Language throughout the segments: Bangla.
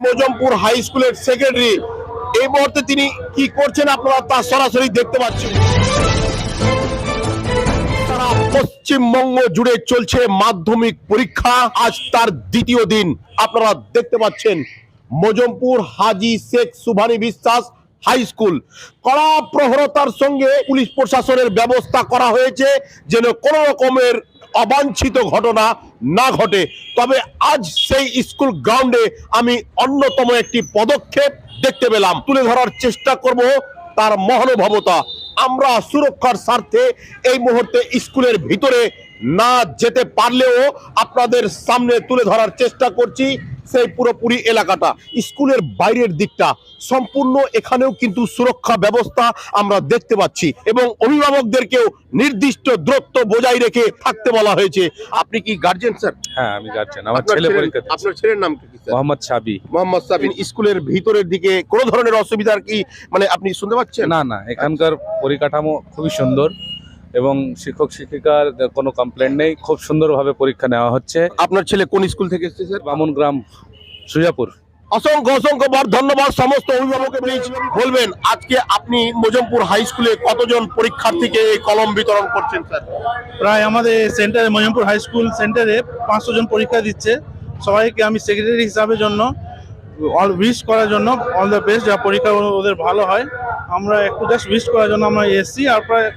মোজমপুর হাই স্কুলের সেক্রেটারি। এই মুহূর্তে তিনি কি করছেন আপনারা তা সরাসরি দেখতে পাচ্ছেন পশ্চিমবঙ্গ জুড়ে চলছে মাধ্যমিক পরীক্ষা। আজ তার দ্বিতীয় দিন। আপনারা দেখতে পাচ্ছেন মজমপুর হাজি শেখ সুভানি বিশ্বাস হাই স্কুল কড়া প্রহরতার সঙ্গে পুলিশ প্রশাসনের ব্যবস্থা করা হয়েছে যেন কোনো রকমের অবাঞ্ছিত ঘটনা না ঘটে। তবে আজ সেই স্কুল গ্রাউন্ডে আমি অন্যতম একটি পদক্ষেপ দেখতে পেলাম। তুলে ধরার চেষ্টা করব তার মহানুভবতা। আমরা সুরক্ষার স্বার্থে এই মুহূর্তে স্কুলের ভিতরে না যেতে পারলেও আপনাদের সামনে তুলে ধরার চেষ্টা করছি। সেই পুরোপুরি এলাকাটা স্কুলের বাইরের দিকটা সম্পূর্ণ এখানেও কিন্তু সুরক্ষা ব্যবস্থা আমরা দেখতে পাচ্ছি এবং অভিভাবকদেরকেও নির্দিষ্ট দূরত্ব বজায় রেখে থাকতে বলা হয়েছে। আপনি কি গার্জেন স্যার হ্যাঁ আমি গার্জেন আমার ছেলে পরীক্ষা আপনার ছেলের নাম কি মোহাম্মদ সাবি। মোহাম্মদ সাবিন স্কুলের ভিতরের দিকে কোনো ধরনের অসুবিধার কি মানে আপনি শুনতে পাচ্ছেন? না না এখানকার পরিকাঠামো খুবই সুন্দর। এবং শিক্ষক শিক্ষিকার কোনো কমপ্লেন নেই। খুব সুন্দরভাবে পরীক্ষা নেওয়া হচ্ছে। আপনার ছেলে কোন স্কুল থেকে এসেছে স্যার? বামন গ্রাম সুজাপুর। অসংখ্য অসংখ্য বার ধন্যবাদ। সমস্ত অভিভাবকের বলবেন আজকে আপনি মোজমপুর হাই স্কুলে কতজন পরীক্ষার্থীকে এই কলম বিতরণ করছেন স্যার? প্রায় আমাদের সেন্টারে মজমপুর হাই স্কুল সেন্টারে পাঁচশো জন পরীক্ষা দিচ্ছে। সবাইকে আমি সেক্রেটারি হিসাবে জন্য অল উইশ করার জন্য অল দ্য বেস্ট যা পরীক্ষা ওদের ভালো হয়। আমরা একটু জাস্ট উইশ করার জন্য আমরা এসছি আর প্রায়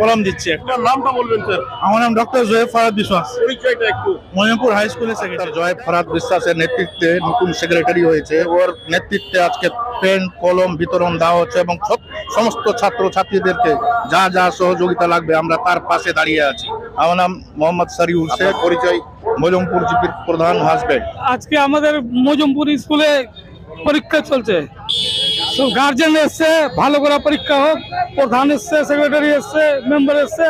কলম দিচ্ছি একটা। আপনার নামটা বলবেন স্যার। আমার নাম ডক্টর জয়েব ফারাদ বিশ্বাস। পরিচয়টা একটু। মজমপুর হাই স্কুলের সেক্রেটারি জয় ফরাদ বিশ্বাসের নেতৃত্বে নতুন সেক্রেটারি হয়েছে। ওর নেতৃত্বে আজকে পেন কলম বিতরণ দেওয়া হচ্ছে এবং সব সমস্ত ছাত্র ছাত্রীদেরকে যা যা সহযোগিতা লাগবে আমরা তার পাশে দাঁড়িয়ে আছি। আমার নাম মোহাম্মদ সারিউল শেখ পরিচয় মজমপুর জিপির প্রধান হাজবেন্ড আজকে আমাদের মজমপুর স্কুলে পরীক্ষা চলছে। গার্জেন এসছে ভালো করে পরীক্ষা হোক প্রধান এসছে সেক্রেটারি এসছে মেম্বার এসছে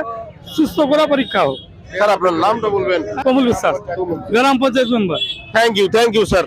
সুস্থ করে পরীক্ষা হোক। স্যার আপনার নামটা বলবেন? কমল বিশ্বাস গ্রাম panchayat member thank you thank you sir